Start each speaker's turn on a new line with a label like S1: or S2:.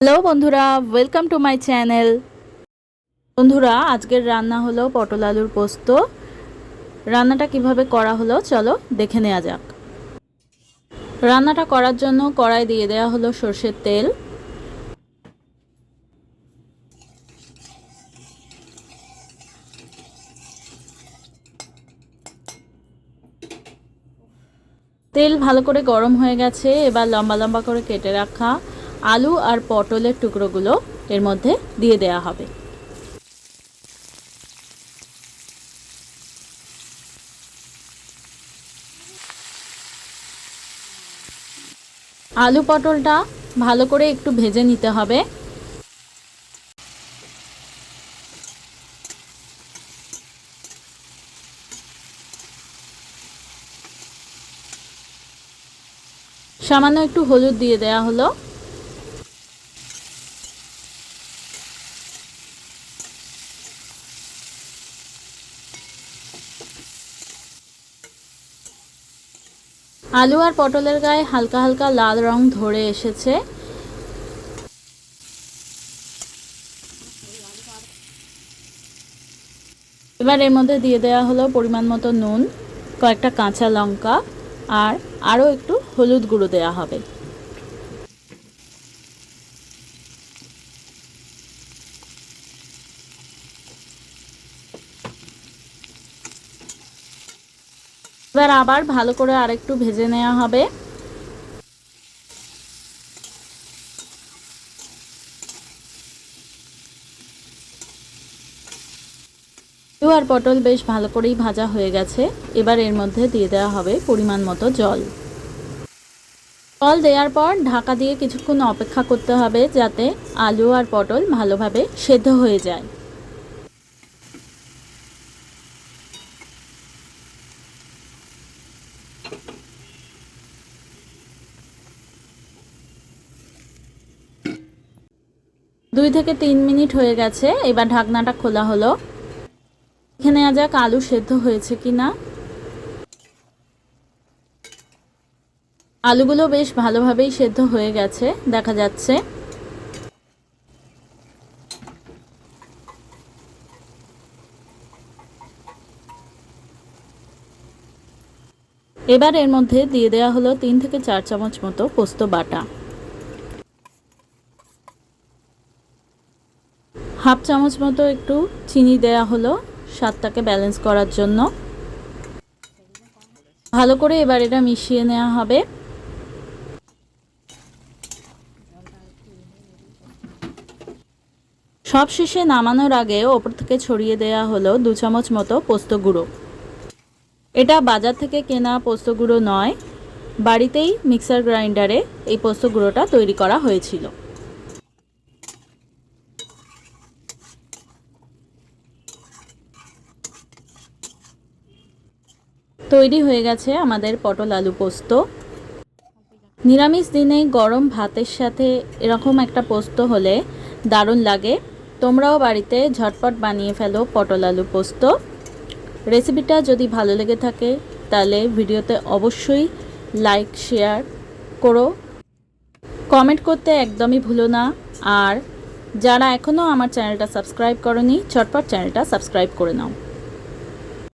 S1: Hello বন্ধুরা welcome to my channel বন্ধুরা, আজকের রান্না হলো পটল আলুর পোস্ত। রান্নাটা কীভাবে করা হলো চলো দেখে নেওয়া যাক। রান্নাটা করার জন্য কড়াই দিয়ে দেওয়া হলো সর্ষের তেল। তেল ভালো করে গরম হয়ে গেছে, এবার লম্বা লম্বা করে কেটে রাখা। আলু আর পটলের টুকরোগুলো এর মধ্যে দিয়ে দেয়া হবে। আলু পটলটা ভালো করে একটু ভেজে নিতে হবে। সামান্য একটু হলুদ দিয়ে দেয়া হলো। আলু আর পটলের গায়ে হালকা হালকা লাল রং ধরে এসেছে। এবার এর মধ্যে দিয়ে দেওয়া হলো পরিমাণ মতো নুন, কয়েকটা কাঁচা লঙ্কা, আর আরও একটু হলুদ গুঁড়ো দেওয়া হবে। এবার আবার ভালো করে আরেকটু ভেজে নেওয়া হবে। আলু আর পটল বেশ ভালো করেই ভাজা হয়ে গেছে। এবার এর মধ্যে দিয়ে দেওয়া হবে পরিমাণ মতো জল। জল দেওয়ার পর ঢাকা দিয়ে কিছুক্ষণ অপেক্ষা করতে হবে যাতে আলু আর পটল ভালোভাবে সেদ্ধ হয়ে যায়। দুই থেকে তিন মিনিট হয়ে গেছে, এবার ঢাকনাটা খোলা হলো। এখানে যাক আলু সেদ্ধ হয়েছে কি না আলুগুলো বেশ ভালোভাবেই সেদ্ধ হয়ে গেছে, দেখা যাচ্ছে। এবার এর মধ্যে দিয়ে দেওয়া হলো তিন থেকে চার চামচ মতো পোস্ত বাটা। হাফ চামচ মতো একটু চিনি দেয়া হলো স্বাদটাকে ব্যালেন্স করার জন্য। ভালো করে এবার এটা মিশিয়ে নেওয়া হবে। সব শেষে নামানোর আগে ওপর থেকে ছড়িয়ে দেওয়া হলো দু চামচ মতো পোস্ত গুঁড়ো। এটা বাজার থেকে কেনা পোস্ত গুঁড়ো নয়, বাড়িতেই মিক্সার গ্রাইন্ডারে এই পোস্ত গুঁড়োটা তৈরি করা হয়েছিল। তৈরি হয়ে গেছে আমাদের পটল আলু পোস্ত। নিরামিষ দিনে গরম ভাতের সাথে এরকম একটা পোস্ত হলে দারুণ লাগে। তোমরাও বাড়িতে ঝটপট বানিয়ে ফেলো পটল আলু পোস্ত। রেসিপিটা যদি ভালো লেগে থাকে, তাহলে ভিডিওতে অবশ্যই লাইক, শেয়ার করো। কমেন্ট করতে একদমই ভুলো না। আর যারা এখনও আমার চ্যানেলটা সাবস্ক্রাইব করনি চটপট চ্যানেলটা সাবস্ক্রাইব করে নাও।